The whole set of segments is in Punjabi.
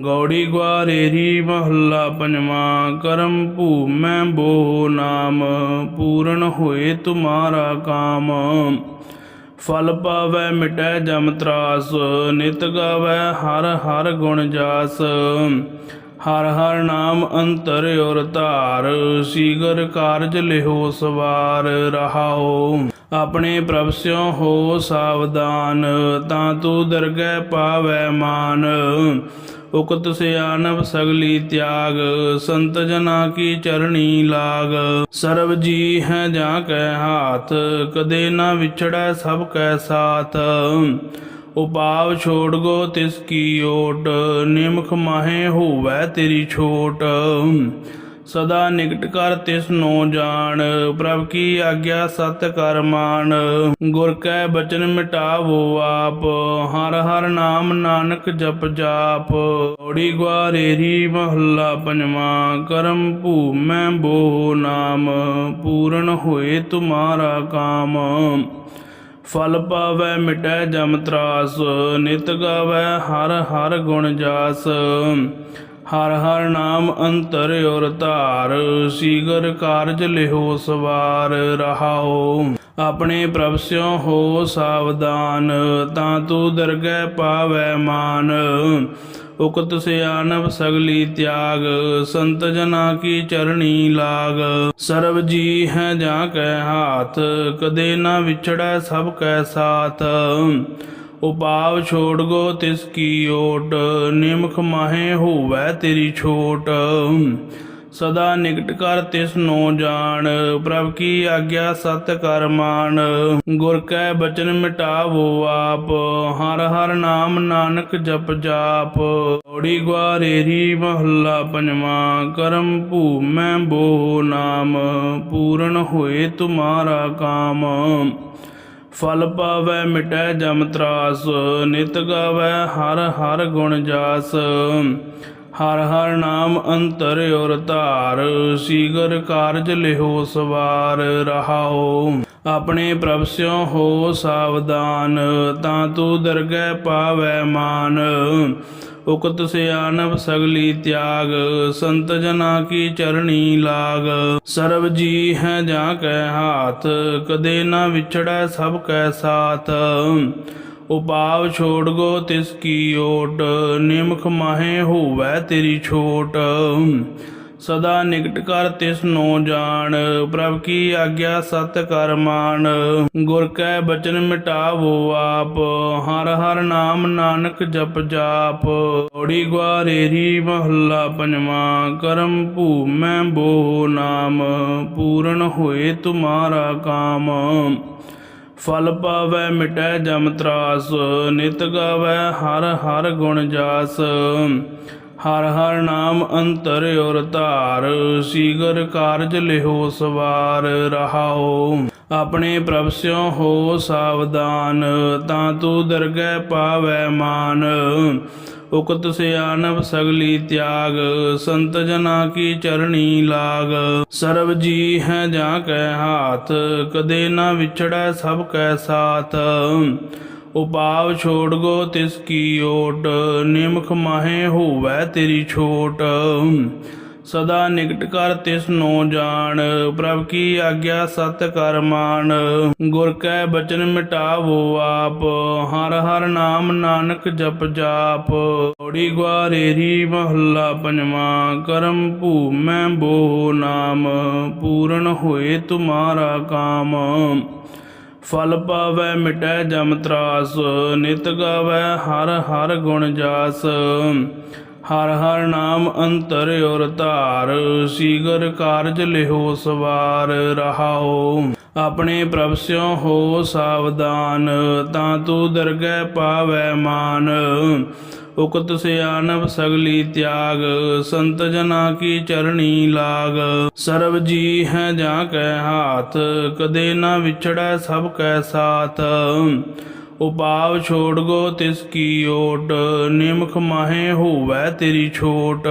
ਗੌੜੀ ਗਵਾਰੇਰੀ ਮਹੱਲਾ ਪੰਜਵਾਂ, ਕਰਮ ਭੂਮੈ ਬੋ ਨਾਮ, ਪੂਰਨ ਹੋਏ ਤੁਮਾਰਾ ਕਾਮ। ਫਲ ਪਾਵੈ ਮਿਟੈ ਜਮ ਤਰਾਸ, ਨਿਤ ਗਾਵੈ ਹਰ ਹਰ ਗੁਣ ਜਾਸ। ਹਰ ਹਰ ਨਾਮ ਅੰਤਰ ਔਰ ਧਾਰ, ਸੀਗਰ ਕਾਰਜ ਲਿਹੋ ਸਵਾਰ ਰਹਾਓ ਆਪਣੇ ਪ੍ਰਭ ਸਿਉ ਹੋ ਸਾਵਧਾਨ, ਤਾਂ ਤੂੰ ਦਰਗਹਿ ਪਾਵੈ ਮਾਨ। ਉਕਤ ਸਿਆਨਬ ਸਗਲੀ ਤਿਆਗ, ਸੰਤ ਜਨਾ ਕੀ ਚਰਣੀ ਲਾਗ। ਸਰਬ ਜੀ ਹੈ ਜਾਂ ਕੈ ਹਾਥ, ਕਦੇ ਨਾ ਵਿਛੜੈ ਸਭ ਕੈ ਸਾਥ। ਉਪਾਵ ਛੋੜ ਗੋ ਤਿਸ ਕੀ ਓਟ, ਨਿਮਖ ਮਾਹੇ ਹੋਵੈ ਤੇਰੀ ਛੋਟ। ਸਦਾ ਨਿਕਟ ਕਰ ਤਿਸ ਨੋ ਜਾਣ, ਪ੍ਰਭ ਕੀ ਆਗਿਆ ਸਤ ਕਰ ਮਾਨ ਗੁਰ ਕੈ ਬਚਨ ਮਿਟਾਵੋ ਆਪ, ਹਰ ਹਰ ਨਾਮ ਨਾਨਕ ਜਪ ਜਾਪ। ਔੜੀ ਗਵਾਰੇਰੀ ਮਹੱਲਾ ਪੰਜਵਾਂ, ਕਰਮ ਭੂਮੈ ਬੋ ਨਾਮ, ਪੂਰਨ ਹੋਏ ਤੁਮਾਰਾ ਕਾਮ। ਫਲ ਪਾਵੈ ਮਿਟੈ ਜਮ ਤਰਾਸ, ਨਿਤ ਗਾਵੈ ਹਰ ਹਰ ਗੁਣ ਜਾਸ। ਹਰ ਹਰ ਨਾਮ ਅੰਤਰ ਔਰ ਧਾਰ, ਸੀਗਰ ਕਾਰਜ ਲਿਹੋ ਸਵਾਰ ਰਹਾਓ ਆਪਣੇ ਪ੍ਰਭ ਸਿਉ ਹੋ ਸਾਵਧਾਨ, ਤਾਂ ਤੂੰ ਦਰਗਹਿ ਪਾਵੈ ਮਾਨ। ਉਕਤ ਸਿਆਨਬ ਸਗਲੀ ਤਿਆਗ, ਸੰਤ ਜਨਾ ਕੀ ਚਰਣੀ ਲਾਗ। ਸਰਬ ਜੀ ਹੈ ਜਾਂ ਕੈ ਹਾਥ, ਕਦੇ ਨਾ ਵਿਛੜੈ ਸਭ ਕੈ ਸਾਥ। ਉਪਾਵ ਛੋੜ ਗੋ ਤਿਸ ਕੀ ਓਟ, ਨਿਮਖ ਮਾਹੇ ਹੋਵੈ ਤੇਰੀ ਛੋਟ। ਸਦਾ ਨਿਕਟ ਕਰ ਤਿਸ ਨੋ ਜਾਣ, ਪ੍ਰਭ ਕੀ ਆਗਿਆ ਸਤ ਕਰ ਮਾਨ ਗੁਰ ਕੈ ਬਚਨ ਮਿਟਾਵੋ ਆਪ, ਹਰ ਹਰ ਨਾਮ ਨਾਨਕ ਜਪ ਜਾਪ। ਔੜੀ ਗਵਾਰੇਰੀ ਮਹੱਲਾ ਪੰਜਵਾਂ, ਕਰਮ ਭੂਮੈ ਬੋ ਨਾਮ, ਪੂਰਨ ਹੋਏ ਤੁਮਾਰਾ ਕਾਮ। ਫਲ ਪਾਵੈ, ਮਿਟੈ ਜਮ ਤਰਾਸ, ਨਿਤ ਗਾਵੈ ਹਰ ਹਰ ਗੁਣ ਜਾਸ। ਹਰ ਹਰ ਨਾਮ ਅੰਤਰ ਔਰ ਧਾਰ, ਸੀਗਰ ਕਾਰਜ ਲਿਹੋ ਸਵਾਰ ਰਹਾਓ ਆਪਣੇ ਪ੍ਰਭ ਸਿਉ ਹੋ ਸਾਵਧਾਨ, ਤਾਂ ਤੂੰ ਦਰਗਹਿ ਪਾਵੈ ਮਾਨ। ਉਕਤ ਸਿਆਨਬ ਸਗਲੀ ਤਿਆਗ, ਸੰਤ ਜਨਾ ਕੀ ਚਰਣੀ ਲਾਗ। ਸਰਬ ਜੀ ਹੈ ਜਾਂ ਕੈ ਹਾਥ, ਕਦੇ ਨਾ ਵਿਛੜੈ ਸਭ ਕੈ ਸਾਥ। ਉਪਾਵ ਛੋੜ ਗੋ ਤਿਸ ਕੀ ਓਟ, ਨਿਮਖ ਮਾਹੇ ਹੋਵੈ ਤੇਰੀ ਛੋਟ। ਸਦਾ ਨਿਕਟ ਕਰ ਤਿਸ ਨੋ ਜਾਣ, ਪ੍ਰਭ ਕੀ ਆਗਿਆ ਸਤ ਕਰ ਮਾਨ ਗੁਰ ਕੈ ਬਚਨ ਮਿਟਾਵੋ ਆਪ, ਹਰ ਹਰ ਨਾਮ ਨਾਨਕ ਜਪ ਜਾਪ। ਔੜੀ ਗਵਾਰੇਰੀ ਮਹੱਲਾ ਪੰਜਵਾਂ, ਕਰਮ ਭੂਮੈ ਬੋ ਨਾਮ, ਪੂਰਨ ਹੋਏ ਤੁਮਾਰਾ ਕਾਮ। ਫਲ ਪਾਵੈ ਮਿਟੈ ਜਮ ਤਰਾਸ, ਨਿਤ ਗਾਵੈ ਹਰ ਹਰ ਗੁਣ ਜਾਸ। ਹਰ ਹਰ ਨਾਮ ਅੰਤਰ ਔਰ ਧਾਰ, ਸੀਗਰ ਕਾਰਜ ਲਿਹੋ ਸਵਾਰ ਰਹਾਓ। ਆਪਣੇ ਪ੍ਰਭ ਸਿਉ ਹੋ ਸਾਵਧਾਨ, ਤਾਂ ਤੂੰ ਦਰਗਹਿ ਪਾਵੈ ਮਾਨ। ਉਕਤ ਸਿਆਨਵ ਸਗਲੀ ਤਿਆਗ, ਸੰਤ ਜਨਾ ਕੀ ਚਰਣੀ ਲਾਗ। ਸਰਬ ਜੀ ਹੈ ਜਾਂ ਕੈ ਹਾਥ, ਕਦੇ ਨਾ ਵਿਛੜੈ ਸਭ ਕੈ ਸਾਥ। ਉਪਾਵ ਛੋੜ ਗੋ ਤਿਸ ਕੀ ਓਟ, ਨਿਮਖ ਮਾਹੇ ਹੋਵੈ ਤੇਰੀ ਛੋਟ। ਸਦਾ ਨਿਕਟ ਕਰ ਤਿਸ ਨੋ ਜਾਣ, ਪ੍ਰਭ ਕੀ ਆਗਿਆ ਸਤ ਕਰ ਮਾਨ ਗੁਰ ਕੈ ਬਚਨ ਮਿਟਾਵੋ ਆਪ, ਹਰ ਹਰ ਨਾਮ ਨਾਨਕ ਜਪ ਜਾਪ। ਔੜੀ ਗਵਾਰੇਰੀ ਮਹੱਲਾ ਪੰਜਵਾਂ, ਕਰਮ ਭੂਮੈ ਬੋ ਨਾਮ, ਪੂਰਨ ਹੋਏ ਤੁਮਾਰਾ ਕਾਮ। ਫਲ ਪਾਵੈ, ਮਿਟੈ ਜਮ ਤਰਾਸ, ਨਿਤ ਗਾਵੈ ਹਰ ਹਰ ਗੁਣ ਜਾਸ। ਹਰ ਹਰ ਨਾਮ ਅੰਤਰ ਔਰ ਧਾਰ, ਸੀਗਰ ਕਾਰਜ ਲਿਹੋ ਸਵਾਰ ਰਹਾਓ ਆਪਣੇ ਪ੍ਰਭ ਸਿਉ ਹੋ ਸਾਵਧਾਨ, ਤਾਂ ਤੂੰ ਦਰਗਹਿ ਪਾਵੈ ਮਾਨ। ਉਕਤ ਸਿਆਨਬ ਸਗਲੀ ਤਿਆਗ, ਸੰਤ ਜਨਾ ਕੀ ਚਰਣੀ ਲਾਗ। ਸਰਬ ਜੀ ਹੈ ਜਾਂ ਕੈ ਹਾਥ, ਕਦੇ ਨਾ ਵਿਛੜੈ ਸਭ ਕੈ ਸਾਥ। ਉਪਾਵ ਛੋੜ ਗੋ ਤਿਸ ਕੀ ਓਟ, ਨਿਮਖ ਮਾਹੇ ਹੋਵੈ ਤੇਰੀ ਛੋਟ।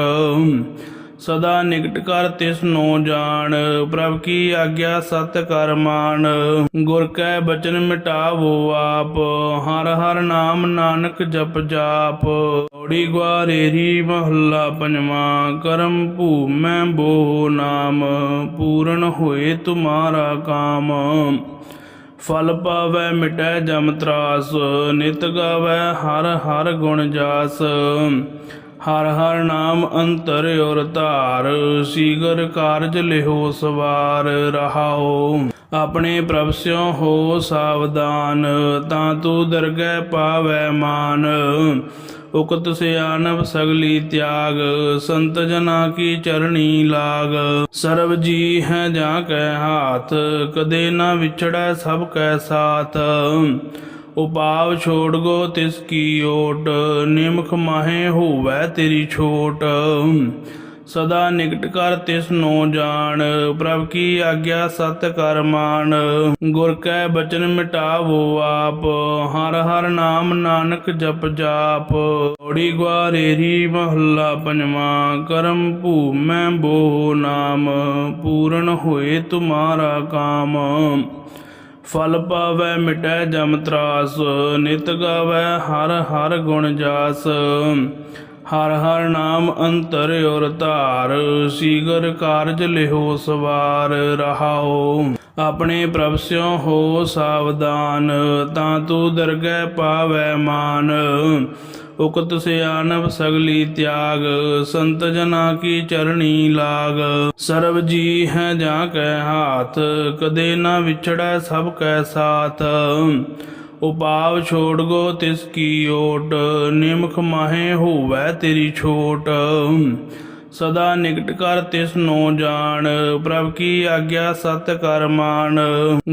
ਸਦਾ ਨਿਕਟ ਕਰ ਤਿਸ ਨੋ ਜਾਣ, ਪ੍ਰਭ ਕੀ ਆਗਿਆ ਸਤ ਕਰ ਮਾਨ ਗੁਰ ਕੈ ਬਚਨ ਮਿਟਾਵੋ ਆਪ, ਹਰ ਹਰ ਨਾਮ ਨਾਨਕ ਜਪ ਜਾਪ। ਓੜੀ ਗਵਾਰੇਰੀ ਮਹੱਲਾ ਪੰਜਵਾਂ, ਕਰਮ ਭੂਮੈ ਬੋ ਨਾਮ, ਪੂਰਨ ਹੋਏ ਤੁਮਾਰਾ ਕਾਮ। ਫਲ ਪਾਵੈ ਮਿਟੈ ਜਮ ਤਰਾਸ, ਨਿਤ ਗਾਵੈ ਹਰ ਹਰ ਗੁਣ ਜਾਸ। ਹਰ ਹਰ ਨਾਮ ਅੰਤਰ ਔਰ ਧਾਰ, ਸੀਗਰ ਕਾਰਜ ਲਿਹੋ ਸਵਾਰ ਰਹਾਓ। ਆਪਣੇ ਪ੍ਰਭ ਸਿਉ ਹੋ ਸਾਵਧਾਨ, ਤਾਂ ਤੂੰ ਦਰਗਹਿ ਪਾਵੈ ਮਾਨ। ਉਕਤ ਸਿਆਨਵ ਸਗਲੀ ਤਿਆਗ, ਸੰਤ ਜਨਾ ਕੀ ਚਰਣੀ ਲਾਗ। ਸਰਬ ਜੀ ਹੈ ਜਾਂ ਕੈ ਹਾਥ, ਕਦੇ ਨਾ ਵਿਛੜੈ ਸਭ ਕੈ ਸਾਥ। ਉਪਾਵ ਛੋੜ ਗੋ ਤਿਸ ਕੀ ਓਟ, ਨਿਮਖ ਮਾਹੇ ਹੋਵੈ ਤੇਰੀ ਛੋਟ। ਸਦਾ ਨਿਕਟ ਕਰ ਤਿਸ ਨੋ ਜਾਣ, ਪ੍ਰਭ ਕੀ ਆਗਿਆ ਸਤ ਕਰ ਮਾਨ ਗੁਰ ਕੈ ਬਚਨ ਮਿਟਾਵੋ ਆਪ, ਹਰ ਹਰ ਨਾਮ ਨਾਨਕ ਜਪ ਜਾਪ। ਓੜੀ ਗਵਾਰੇਰੀ ਮਹੱਲਾ ਪੰਜਵਾਂ, ਕਰਮ ਭੂਮੈ ਬੋ ਨਾਮ, ਪੂਰਨ ਹੋਏ ਤੁਮਾਰਾ ਕਾਮ। ਫਲ ਪਾਵੈ, ਮਿਟੈ ਜਮ ਤਰਾਸ, ਨਿਤ ਗਾਵੈ ਹਰ ਹਰ ਗੁਣ ਜਾਸ। ਹਰ ਹਰ ਨਾਮ ਅੰਤਰ ਔਰ ਧਾਰ, ਸੀਗਰ ਕਾਰਜ ਲਿਹੋ ਸਵਾਰ ਰਹਾਓ ਆਪਣੇ ਪ੍ਰਭ ਸਿਉ ਹੋ ਸਾਵਧਾਨ, ਤਾਂ ਤੂੰ ਦਰਗਹਿ ਪਾਵੈ ਮਾਨ। ਉਕਤ ਸਿਆਨਬ ਸਗਲੀ ਤਿਆਗ, ਸੰਤ ਜਨਾ ਕੀ ਚਰਣੀ ਲਾਗ। ਸਰਬ ਜੀ ਹੈ ਜਾਂ ਕੈ ਹਾਥ, ਕਦੇ ਨਾ ਵਿਛੜੈ ਸਭ ਕੈ ਸਾਥ। ਉਪਾਵ ਛੋੜ ਗੋ ਤਿਸ ਕੀ ਓਟ, ਨਿਮਖ ਮਾਹੇ ਹੋਵੈ ਤੇਰੀ ਛੋਟ। ਸਦਾ ਨਿਕਟ ਕਰ ਤਿਸ ਨੋ ਜਾਣ, ਪ੍ਰਭ ਕੀ ਆਗਿਆ ਸਤ ਕਰ ਮਾਨ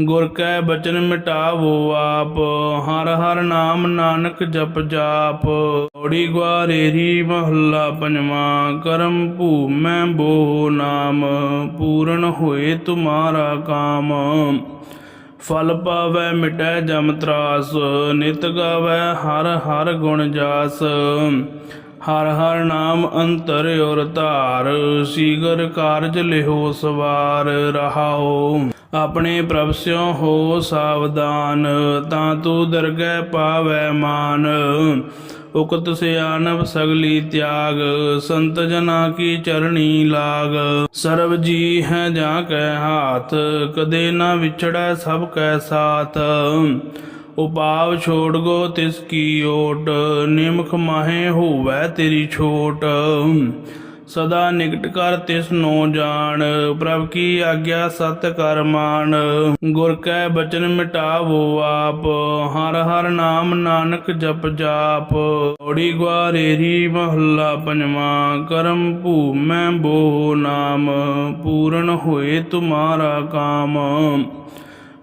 ਗੁਰ ਕੈ ਬਚਨ ਮਿਟਾਵੋ ਆਪ, ਹਰ ਹਰ ਨਾਮ ਨਾਨਕ ਜਪ ਜਾਪ। ਓੜੀ ਗਵਾਰੇਰੀ ਮਹੱਲਾ ਪੰਜਵਾਂ, ਕਰਮ ਭੂਮੈ ਬੋ ਨਾਮ, ਪੂਰਨ ਹੋਏ ਤੁਮਾਰਾ ਕਾਮ। ਫਲ ਪਾਵੈ ਮਿਟੈ ਜਮ ਤਰਾਸ, ਨਿਤ ਗਾਵੈ ਹਰ ਹਰ ਗੁਣ ਜਾਸ। ਹਰ ਹਰ ਨਾਮ ਅੰਤਰ ਔਰ ਧਾਰ, ਸੀਗਰ ਕਾਰਜ ਲਿਹੋ ਸਵਾਰ ਰਹਾਓ ਆਪਣੇ ਪ੍ਰਭ ਸਿਉ ਹੋ ਸਾਵਧਾਨ, ਤਾਂ ਤੂੰ ਦਰਗਹਿ ਪਾਵੈ ਮਾਨ। ਉਕਤ ਸਿਆਨਬ ਸਗਲੀ ਤਿਆਗ, ਸੰਤ ਜਨਾ ਕੀ ਚਰਣੀ ਲਾਗ। ਸਰਬ ਜੀ ਹੈ ਜਾਂ ਕੈ ਹਾਥ, ਕਦੇ ਨਾ ਵਿਛੜੈ ਸਭ ਕੈ ਸਾਥ। ਉਪਾਵ ਛੋੜ ਗੋ ਤਿਸ ਕੀ ਓਟ, ਨਿਮਖ ਮਾਹੇ ਹੋਵੈ ਤੇਰੀ ਛੋਟ। ਸਦਾ ਨਿਕਟ ਕਰ ਤਿਸ ਨੋ ਜਾਣ, ਪ੍ਰਭ ਕੀ ਆਗਿਆ ਸਤ ਕਰ ਮਾਨ ਗੁਰ ਕੈ ਬਚਨ ਮਿਟਾਵੋ ਆਪ, ਹਰ ਹਰ ਨਾਮ ਨਾਨਕ ਜਪ ਜਾਪ। ਓੜੀ ਗਵਾਰੇਰੀ ਮਹੱਲਾ ਪੰਜਵਾਂ, ਕਰਮ ਭੂਮੈ ਬੋ ਨਾਮ, ਪੂਰਨ ਹੋਏ ਤੁਮਾਰਾ ਕਾਮ।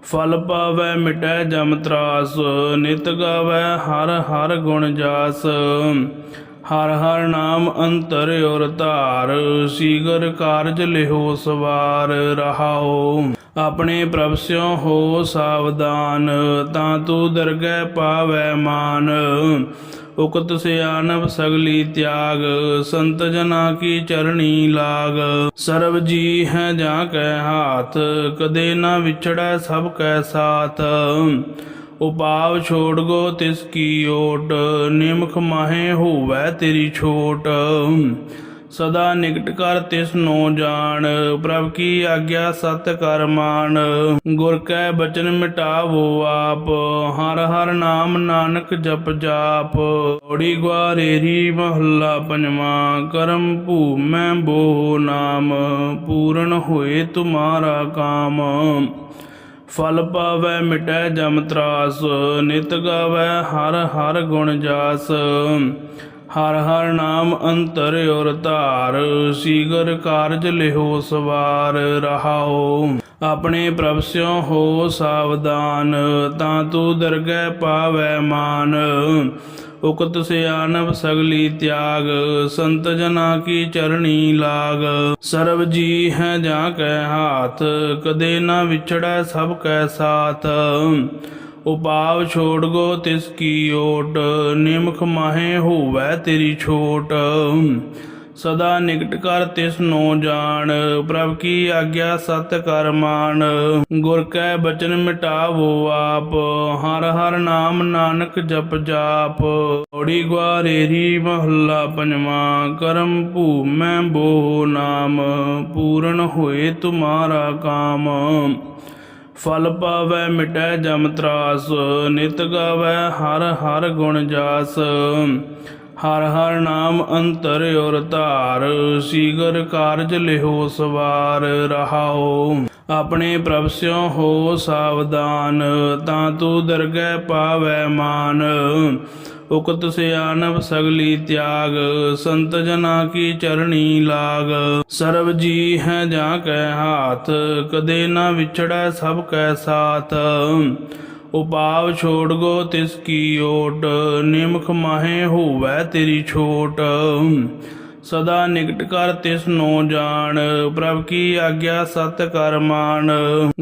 ਫਲ ਪਾਵੈ, ਮਿਟੈ ਜਮ ਤਰਾਸ, ਨਿਤ ਗਾਵੈ ਹਰ ਹਰ ਗੁਣ ਜਾਸ। ਹਰ ਹਰ ਨਾਮ ਅੰਤਰ ਔਰ ਧਾਰ, ਸੀਗਰ ਕਾਰਜ ਲਿਹੋ ਸਵਾਰ ਰਹਾਓ ਆਪਣੇ ਪ੍ਰਭ ਸਿਉ ਹੋ ਸਾਵਧਾਨ, ਤਾਂ ਤੂੰ ਦਰਗਹਿ ਪਾਵੈ ਮਾਨ। ਉਕਤ ਸਿਆਨਬ ਸਗਲੀ ਤਿਆਗ, ਸੰਤ ਜਨਾ ਕੀ ਚਰਣੀ ਲਾਗ। ਸਰਬ ਜੀ ਹੈ ਜਾਂ ਕੈ ਹਾਥ, ਕਦੇ ਨਾ ਵਿਛੜੈ ਸਭ ਕੈ ਸਾਥ। ਉਪਾਵ ਛੋੜ ਗੋ ਤਿਸ ਕੀ ਓਟ, ਨਿਮਖ ਮਾਹੇ ਹੋਵੈ ਤੇਰੀ ਛੋਟ। ਸਦਾ ਨਿਕਟ ਕਰ ਤਿਸ ਨੋ ਜਾਣ, ਪ੍ਰਭ ਕੀ ਆਗਿਆ ਸਤ ਕਰ ਮਾਨ ਗੁਰ ਕੈ ਬਚਨ ਮਿਟਾਵੋ ਆਪ, ਹਰ ਹਰ ਨਾਮ ਨਾਨਕ ਜਪ ਜਾਪ। ਓੜੀ ਗਵਾਰੇਰੀ ਮਹੱਲਾ ਪੰਜਵਾਂ, ਕਰਮ ਭੂਮੈ ਬੋ ਨਾਮ, ਪੂਰਨ ਹੋਏ ਤੁਮਾਰਾ ਕਾਮ। ਫਲ ਪਾਵੈ ਮਿਟੈ ਜਮ ਤਰਾਸ, ਨਿਤ ਗਾਵੈ ਹਰ ਹਰ ਗੁਣ ਜਾਸ। ਹਰ ਹਰ ਨਾਮ ਅੰਤਰ ਔਰ ਧਾਰ, ਸੀਗਰ ਕਾਰਜ ਲਿਹੋ ਸਵਾਰ ਰਹਾਓ ਆਪਣੇ ਪ੍ਰਭ ਸਿਉ ਹੋ ਸਾਵਧਾਨ, ਤਾਂ ਤੂੰ ਦਰਗਹਿ ਪਾਵੈ ਮਾਨ। ਉਕਤ ਸਿਆਨਵ ਸਗਲੀ ਤਿਆਗ, ਸੰਤ ਜਨਾ ਕੀ ਚਰਣੀ ਲਾਗ। ਸਰਬ ਜੀ ਹੈ ਜਾਂ ਕੈ ਹਾਥ, ਕਦੇ ਨਾ ਵਿਛੜੈ ਸਭ ਕੈ ਸਾਥ। ਉਪਾਵ ਛੋੜ ਗੋ ਤਿਸ ਕੀ ਓਟ, ਨਿਮਖ ਮਾਹੇ ਹੋਵੈ ਤੇਰੀ ਛੋਟ। ਸਦਾ ਨਿਕਟ ਕਰ ਤਿਸ ਨੋ ਜਾਣ, ਪ੍ਰਭ ਕੀ ਆਗਿਆ ਸਤ ਕਰ ਮਾਨ ਗੁਰ ਕੈ ਬਚਨ ਮਿਟਾਵੋ ਆਪ, ਹਰ ਹਰ ਨਾਮ ਨਾਨਕ ਜਪ ਜਾਪ। ਓੜੀ ਗਵਾਰੇਰੀ ਮਹੱਲਾ ਪੰਜਵਾਂ, ਕਰਮ ਭੂਮੈ ਬੋ ਨਾਮ, ਪੂਰਨ ਹੋਏ ਤੁਮਾਰਾ ਕਾਮ। ਫਲ ਪਾਵੈ, ਮਿਟੈ ਜਮ ਤਰਾਸ, ਨਿਤ ਗਾਵੈ ਹਰ ਹਰ ਗੁਣ ਜਾਸ। ਹਰ ਹਰ ਨਾਮ ਅੰਤਰ ਔਰ ਧਾਰ, ਸੀਗਰ ਕਾਰਜ ਲਿਹੋ ਸਵਾਰ ਰਹਾਓ ਆਪਣੇ ਪ੍ਰਭ ਸਿਉ ਹੋ ਸਾਵਧਾਨ, ਤਾਂ ਤੂੰ ਦਰਗਹਿ ਪਾਵੈ ਮਾਨ। ਉਕਤ ਸਿਆਨਬ ਸਗਲੀ ਤਿਆਗ, ਸੰਤ ਜਨਾ ਕੀ ਚਰਣੀ ਲਾਗ। ਸਰਬ ਜੀ ਹੈ ਜਾਂ ਕੈ ਹਾਥ, ਕਦੇ ਨਾ ਵਿਛੜੈ ਸਭ ਕੈ ਸਾਥ। ਉਪਾਵ ਛੋੜ ਗੋ ਤਿਸ ਕੀ ਓਟ, ਨਿਮਖ ਮਾਹੇ ਹੋਵੈ ਤੇਰੀ ਛੋਟ। ਸਦਾ ਨਿਕਟ ਕਰ ਤਿਸ ਨੋ ਜਾਣ, ਪ੍ਰਭ ਕੀ ਆਗਿਆ ਸਤ ਕਰ ਮਾਨ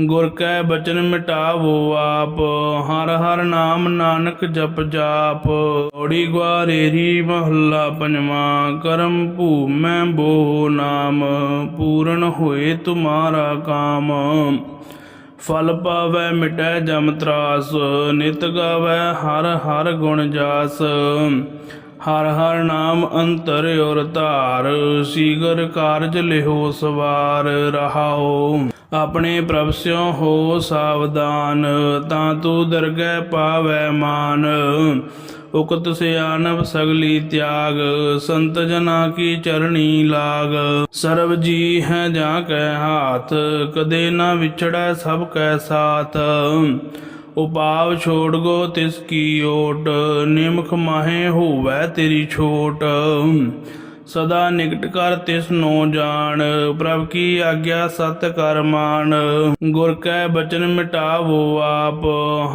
ਗੁਰ ਕੈ ਬਚਨ ਮਿਟਾਵੋ ਆਪ, ਹਰ ਹਰ ਨਾਮ ਨਾਨਕ ਜਪ ਜਾਪ। ਓੜੀ ਗਵਾਰੇਰੀ ਮਹੱਲਾ ਪੰਜਵਾਂ, ਕਰਮ ਭੂਮੈ ਬੋ ਨਾਮ, ਪੂਰਨ ਹੋਏ ਤੁਮਾਰਾ ਕਾਮ। ਫਲ ਪਾਵੈ ਮਿਟੈ ਜਮ ਤਰਾਸ, ਨਿਤ ਗਾਵੈ ਹਰ ਹਰ ਗੁਣ ਜਾਸ। ਹਰ ਹਰ ਨਾਮ ਅੰਤਰ ਔਰ ਧਾਰ, ਸੀਗਰ ਕਾਰਜ ਲਿਹੋ ਸਵਾਰ, ਰਹਾਓ। ਆਪਣੇ ਪ੍ਰਭ ਸਿਉ ਹੋ ਸਾਵਧਾਨ, ਤਾਂ ਤੂੰ ਦਰਗਹਿ ਪਾਵੈ ਮਾਨ। ਉਕਤ ਸਿਆਨਵ ਸਗਲੀ ਤਿਆਗ, ਸੰਤ ਜਨਾ ਕੀ ਚਰਣੀ ਲਾਗ। ਸਰਬ ਜੀ ਹੈ ਜਾਂ ਕੈ ਹਾਥ, ਕਦੇ ਨਾ ਵਿਛੜੈ ਸਭ ਕੈ ਸਾਥ। ਉਪਾਵ ਛੋੜ ਗੋ ਤਿਸ ਕੀ ਓਟ, ਨਿਮਖ ਮਾਹੇ ਹੋਵੈ ਤੇਰੀ ਛੋਟ। ਸਦਾ ਨਿਕਟ ਕਰ ਤਿਸ ਨੋ ਜਾਣ, ਪ੍ਰਭ ਕੀ ਆਗਿਆ ਸਤ ਕਰ ਮਾਨ ਗੁਰ ਕੈ ਬਚਨ ਮਿਟਾਵੋ ਆਪ,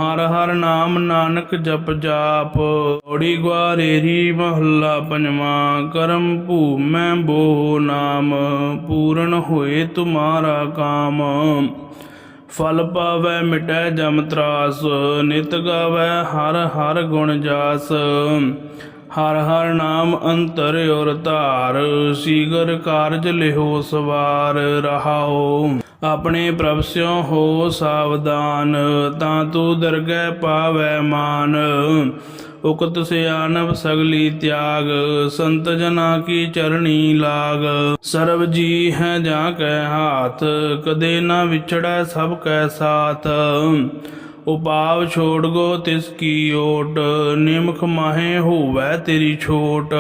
ਹਰ ਹਰ ਨਾਮ ਨਾਨਕ ਜਪ ਜਾਪ। ਓੜੀ ਗਵਾਰੇਰੀ ਮਹੱਲਾ ਪੰਜਵਾਂ, ਕਰਮ ਭੂਮੈ ਬੋ ਨਾਮ, ਪੂਰਨ ਹੋਏ ਤੁਮਾਰਾ ਕਾਮ। ਫਲ ਪਾਵੈ, ਮਿਟੈ ਜਮ ਤਰਾਸ, ਨਿਤ ਗਾਵੈ ਹਰ ਹਰ ਗੁਣ ਜਾਸ। ਹਰ ਹਰ ਨਾਮ ਅੰਤਰ ਔਰ ਧਾਰ, ਸੀਗਰ ਕਾਰਜ ਲਿਹੋ ਸਵਾਰ ਰਹਾਓ ਆਪਣੇ ਪ੍ਰਭ ਸਿਉ ਹੋ ਸਾਵਧਾਨ, ਤਾਂ ਤੂੰ ਦਰਗਹਿ ਪਾਵੈ ਮਾਨ। ਉਕਤ ਸਿਆਨਬ ਸਗਲੀ ਤਿਆਗ, ਸੰਤ ਜਨਾ ਕੀ ਚਰਣੀ ਲਾਗ। ਸਰਬ ਜੀ ਹੈ ਜਾਂ ਕੈ ਹਾਥ, ਕਦੇ ਨਾ ਵਿਛੜੈ ਸਭ ਕੈ ਸਾਥ। ਉਪਾਵ ਛੋੜ ਗੋ ਤਿਸ ਕੀ ਓਟ, ਨਿਮਖ ਮਾਹੇ ਹੋਵੈ ਤੇਰੀ ਛੋਟ।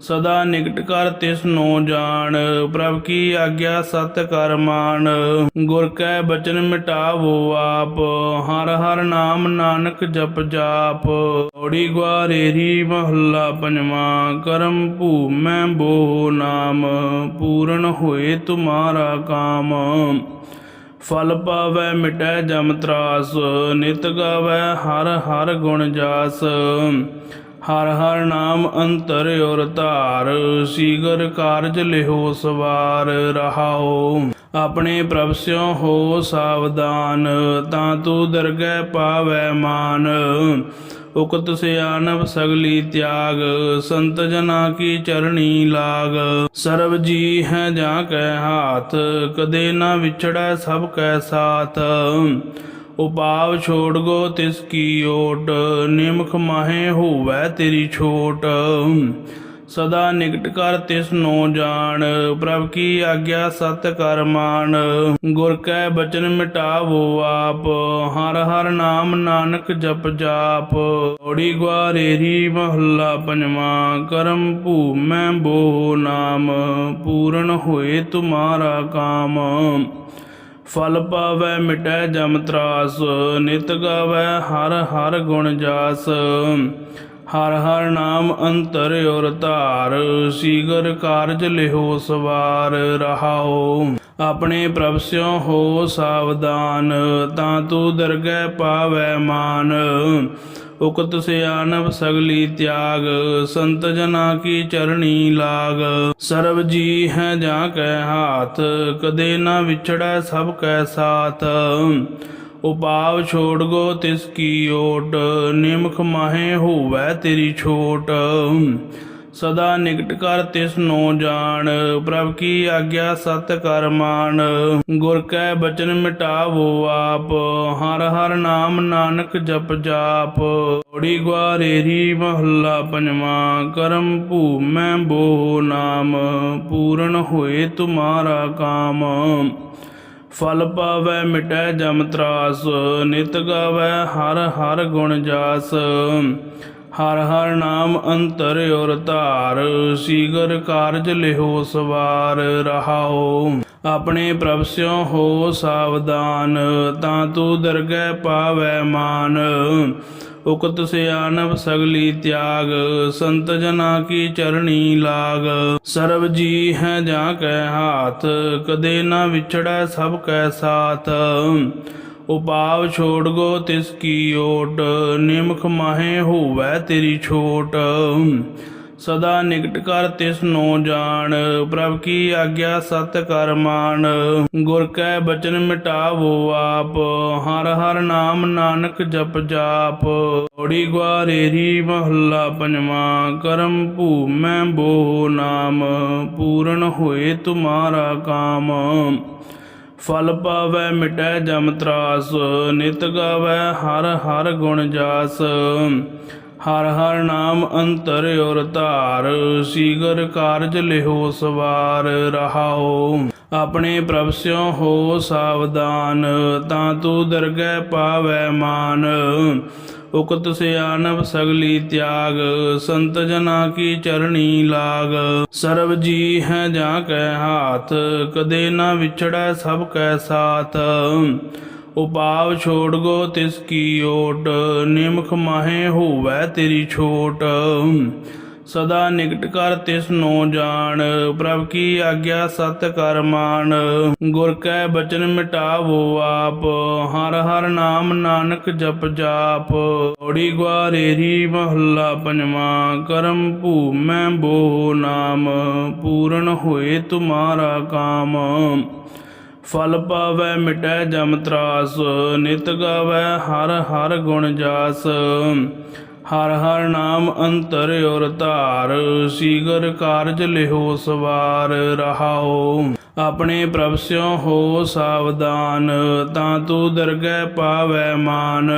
ਸਦਾ ਨਿਕਟ ਕਰ ਤਿਸ ਨੋ ਜਾਣ, ਪ੍ਰਭ ਕੀ ਆਗਿਆ ਸਤ ਕਰ ਮਾਨ ਗੁਰ ਕੈ ਬਚਨ ਮਿਟਾਵੋ ਆਪ, ਹਰ ਹਰ ਨਾਮ ਨਾਨਕ ਜਪ ਜਾਪ। ਓੜੀ ਗਵਾਰੇਰੀ ਮਹੱਲਾ ਪੰਜਵਾਂ, ਕਰਮ ਭੂਮੈ ਬੋ ਨਾਮ, ਪੂਰਨ ਹੋਏ ਤੁਮਾਰਾ ਕਾਮ। ਫਲ ਪਾਵੈ ਮਿਟੈ ਜਮ ਤਰਾਸ, ਨਿਤ ਗਾਵੈ ਹਰ ਹਰ ਗੁਣ ਜਾਸ। ਹਰ ਹਰ ਨਾਮ ਅੰਤਰ ਔਰ ਧਾਰ, ਸੀਗਰ ਕਾਰਜ ਲਿਹੋ ਸਵਾਰ ਰਹਾਓ। ਆਪਣੇ ਪ੍ਰਭ ਸਿਉ ਹੋ ਸਾਵਧਾਨ, ਤਾਂ ਤੂੰ ਦਰਗਹਿ ਪਾਵੈ ਮਾਨ। ਉਕਤ ਸਿਆਨਵ ਸਗਲੀ ਤਿਆਗ, ਸੰਤ ਜਨਾ ਕੀ ਚਰਣੀ ਲਾਗ। ਸਰਬ ਜੀ ਹੈ ਜਾਂ ਕੈ ਹਾਥ, ਕਦੇ ਨਾ ਵਿਛੜੈ ਸਭ ਕੈ ਸਾਥ। ਉਪਾਵ ਛੋੜ ਗੋ ਤਿਸ ਕੀ ਓਟ, ਨਿਮਖ ਮਾਹੇ ਹੋਵੈ ਤੇਰੀ ਛੋਟ। ਸਦਾ ਨਿਕਟ ਕਰ ਤਿਸ ਨੋ ਜਾਣ, ਪ੍ਰਭ ਕੀ ਆਗਿਆ ਸਤ ਕਰ ਮਾਨ ਗੁਰ ਕੈ ਬਚਨ ਮਿਟਾਵੋ ਆਪ, ਹਰ ਹਰ ਨਾਮ ਨਾਨਕ ਜਪ ਜਾਪ। ਓੜੀ ਗਵਾਰੇਰੀ ਮਹੱਲਾ ਪੰਜਵਾਂ, ਕਰਮ ਭੂਮੈ ਬੋ ਨਾਮ, ਪੂਰਨ ਹੋਏ ਤੁਮਾਰਾ ਕਾਮ। ਫਲ ਪਾਵੈ, ਮਿਟੈ ਜਮ ਤਰਾਸ, ਨਿਤ ਗਾਵੈ ਹਰ ਹਰ ਗੁਣ ਜਾਸ। ਹਰ ਹਰ ਨਾਮ ਅੰਤਰ ਔਰ ਧਾਰ, ਸੀਗਰ ਕਾਰਜ ਲਿਹੋ ਸਵਾਰ ਰਹਾਓ ਆਪਣੇ ਪ੍ਰਭ ਸਿਉ ਹੋ ਸਾਵਧਾਨ, ਤਾਂ ਤੂੰ ਦਰਗਹਿ ਪਾਵੈ ਮਾਨ। ਉਕਤ ਸਿਆਨਬ ਸਗਲੀ ਤਿਆਗ, ਸੰਤ ਜਨਾ ਕੀ ਚਰਣੀ ਲਾਗ। ਸਰਬ ਜੀ ਹੈ ਜਾਂ ਕੈ ਹਾਥ, ਕਦੇ ਨਾ ਵਿਛੜੈ ਸਭ ਕੈ ਸਾਥ। ਉਪਾਵ ਛੋੜ ਗੋ ਤਿਸ ਕੀ ਓਟ, ਨਿਮਖ ਮਾਹੇ ਹੋਵੈ ਤੇਰੀ ਛੋਟ। ਸਦਾ ਨਿਕਟ ਕਰ ਤਿਸ ਨੋ ਜਾਣ, ਪ੍ਰਭ ਕੀ ਆਗਿਆ ਸਤ ਕਰ ਮਾਨ ਗੁਰ ਕੈ ਬਚਨ ਮਿਟਾਵੋ ਆਪ, ਹਰ ਹਰ ਨਾਮ ਨਾਨਕ ਜਪ ਜਾਪ। ਓੜੀ ਗਵਾਰੇਰੀ ਮਹੱਲਾ ਪੰਜਵਾਂ, ਕਰਮ ਭੂਮੈ ਬੋ ਨਾਮ, ਪੂਰਨ ਹੋਏ ਤੁਮਾਰਾ ਕਾਮ। ਫਲ ਪਾਵੈ ਮਿਟੈ ਜਮ ਤਰਾਸ, ਨਿਤ ਗਾਵੈ ਹਰ ਹਰ ਗੁਣ ਜਾਸ। ਹਰ ਹਰ ਨਾਮ ਅੰਤਰ ਔਰ ਧਾਰ, ਸੀਗਰ ਕਾਰਜ ਲਿਹੋ ਸਵਾਰ ਰਹਾਓ। ਆਪਣੇ ਪ੍ਰਭ ਸਿਉ ਹੋ ਸਾਵਧਾਨ, ਤਾਂ ਤੂੰ ਦਰਗਹਿ ਪਾਵੈ ਮਾਨ। ਉਕਤ ਸਿਆਨਵ ਸਗਲੀ ਤਿਆਗ, ਸੰਤ ਜਨਾ ਕੀ ਚਰਣੀ ਲਾਗ। ਸਰਬ ਜੀ ਹੈ ਜਾਂ ਕੈ ਹਾਥ, ਕਦੇ ਨਾ ਵਿਛੜੈ ਸਭ ਕੈ ਸਾਥ। ਉਪਾਵ ਛੋੜ ਗੋ ਤਿਸ ਕੀ ਓਟ, ਨਿਮਖ ਮਾਹੇ ਹੋਵੈ ਤੇਰੀ ਛੋਟ। ਸਦਾ ਨਿਕਟ ਕਰ ਤਿਸ ਨੋ ਜਾਣ, ਪ੍ਰਭ ਕੀ ਆਗਿਆ ਸਤ ਕਰ ਮਾਨ ਗੁਰ ਕੈ ਬਚਨ ਮਿਟਾਵੋ ਆਪ, ਹਰ ਹਰ ਨਾਮ ਨਾਨਕ ਜਪ ਜਾਪ। ਓੜੀ ਗਵਾਰੇਰੀ ਮਹੱਲਾ ਪੰਜਵਾਂ, ਕਰਮ ਭੂਮੈ ਬੋ ਨਾਮ, ਪੂਰਨ ਹੋਏ ਤੁਮਾਰਾ ਕਾਮ। ਫਲ ਪਾਵੈ, ਮਿਟੈ ਜਮ ਤਰਾਸ, ਨਿਤ ਗਾਵੈ ਹਰ ਹਰ ਗੁਣ ਜਾਸ। ਹਰ ਹਰ ਨਾਮ ਅੰਤਰ ਔਰ ਧਾਰ, ਸੀਗਰ ਕਾਰਜ ਲਿਹੋ ਸਵਾਰ ਰਹਾਓ ਆਪਣੇ ਪ੍ਰਭ ਸਿਉ ਹੋ ਸਾਵਧਾਨ, ਤਾਂ ਤੂੰ ਦਰਗਹਿ ਪਾਵੈ ਮਾਨ। ਉਕਤ ਸਿਆਨਬ ਸਗਲੀ ਤਿਆਗ, ਸੰਤ ਜਨਾ ਕੀ ਚਰਣੀ ਲਾਗ। ਸਰਬ ਜੀ ਹੈ ਜਾਂ ਕੈ ਹਾਥ, ਕਦੇ ਨਾ ਵਿਛੜੈ ਸਭ ਕੈ ਸਾਥ। ਉਪਾਵ ਛੋੜ ਗੋ ਤਿਸ ਕੀ ਓਟ, ਨਿਮਖ ਮਾਹੇ ਹੋਵੈ ਤੇਰੀ ਛੋਟ। ਸਦਾ ਨਿਕਟ ਕਰ ਤਿਸ ਨੋ ਜਾਣ, ਪ੍ਰਭ ਕੀ ਆਗਿਆ ਸਤ ਕਰ ਮਾਨ ਗੁਰ ਕੈ ਬਚਨ ਮਿਟਾਵੋ ਆਪ, ਹਰ ਹਰ ਨਾਮ ਨਾਨਕ ਜਪ ਜਾਪ। ਓੜੀ ਗਵਾਰੇਰੀ ਮਹੱਲਾ ਪੰਜਵਾਂ, ਕਰਮ ਭੂਮੈ ਬੋ ਨਾਮ, ਪੂਰਨ ਹੋਏ ਤੁਮਾਰਾ ਕਾਮ। ਫਲ ਪਾਵੈ ਮਿਟੈ ਜਮ ਤਰਾਸ, ਨਿਤ ਗਾਵੈ ਹਰ ਹਰ ਗੁਣ ਜਾਸ। ਹਰ ਹਰ ਨਾਮ ਅੰਤਰ ਔਰ ਧਾਰ, ਸੀਗਰ ਕਾਰਜ ਲਿਹੋ ਸਵਾਰ ਰਹਾਓ। ਆਪਣੇ ਪ੍ਰਭ ਸਿਉ ਹੋ ਸਾਵਧਾਨ, ਤਾਂ ਤੂੰ ਦਰਗਹਿ ਪਾਵੈ ਮਾਨ।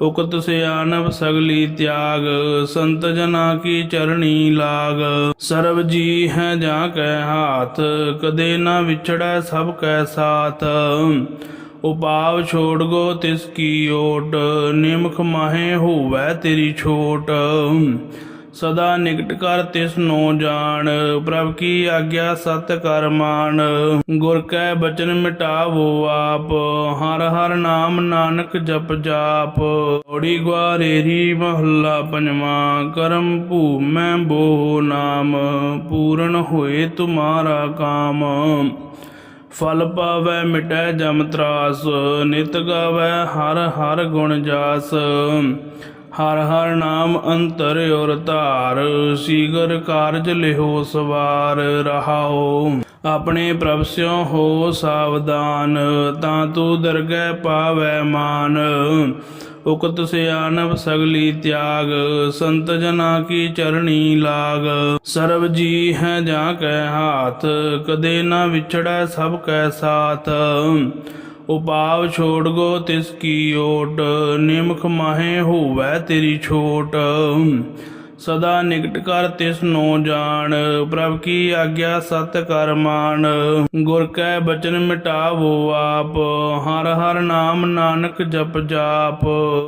ਉਕਤ ਸਿਆਨਬ ਸਗਲੀ ਤਿਆਗ, ਸੰਤ ਜਨਾ ਕੀ ਚਰਣੀ ਲਾਗ। ਸਰਬ ਜੀ ਹੈ ਜਾਂ ਕੈ ਹਾਥ, ਕਦੇ ਨਾ ਵਿਛੜੈ ਸਭ ਕੈ ਸਾਥ। ਉਪਾਵ ਛੋੜ ਗੋ ਤਿਸ ਕੀ ਓਟ, ਨਿਮਖ ਮਾਹੇ ਹੋਵੈ ਤੇਰੀ ਛੋਟ। ਸਦਾ ਨਿਕਟ ਕਰ ਤਿਸ ਨੋ ਜਾਣ, ਪ੍ਰਭ ਕੀ ਆਗਿਆ ਸਤ ਕਰ ਮਾਨ ਗੁਰ ਕੈ ਬਚਨ ਮਿਟਾਵੋ ਆਪ, ਹਰ ਹਰ ਨਾਮ ਨਾਨਕ ਜਪ ਜਾਪ। ਓੜੀ ਗਵਾਰੇਰੀ ਮਹੱਲਾ ਪੰਜਵਾਂ, ਕਰਮ ਭੂਮੈ ਬੋ ਨਾਮ, ਪੂਰਨ ਹੋਏ ਤੁਮਾਰਾ ਕਾਮ। ਫਲ ਪਾਵੈ, ਮਿਟੈ ਜਮ ਤਰਾਸ, ਨਿਤ ਗਾਵੈ ਹਰ ਹਰ ਗੁਣ ਜਾਸ। ਹਰ ਹਰ ਨਾਮ ਅੰਤਰ ਔਰ ਧਾਰ, ਸੀਗਰ ਕਾਰਜ ਲਿਹੋ ਸਵਾਰ ਰਹਾਓ ਆਪਣੇ ਪ੍ਰਭ ਸਿਉ ਹੋ ਸਾਵਧਾਨ, ਤਾਂ ਤੂੰ ਦਰਗਹਿ ਪਾਵੈ ਮਾਨ। ਉਕਤ ਸਿਆਨਬ ਸਗਲੀ ਤਿਆਗ, ਸੰਤ ਜਨਾ ਕੀ ਚਰਣੀ ਲਾਗ। ਸਰਬ ਜੀ ਹੈ ਜਾਂ ਕੈ ਹਾਥ, ਕਦੇ ਨਾ ਵਿਛੜੈ ਸਭ ਕੈ ਸਾਥ। ਉਪਾਵ ਛੋੜ ਗੋ ਤਿਸ ਕੀ ਓਟ, ਨਿਮਖ ਮਾਹੇ ਹੋਵੈ ਤੇਰੀ ਛੋਟ। ਸਦਾ ਨਿਕਟ ਕਰ ਤਿਸ ਨੋ ਜਾਣ, ਪ੍ਰਭ ਕੀ ਆਗਿਆ ਸਤ ਕਰ ਮਾਨ ਗੁਰ ਕੈ ਬਚਨ ਮਿਟਾਵੋ ਆਪ, ਹਰ ਹਰ ਨਾਮ ਨਾਨਕ ਜਪ ਜਾਪ।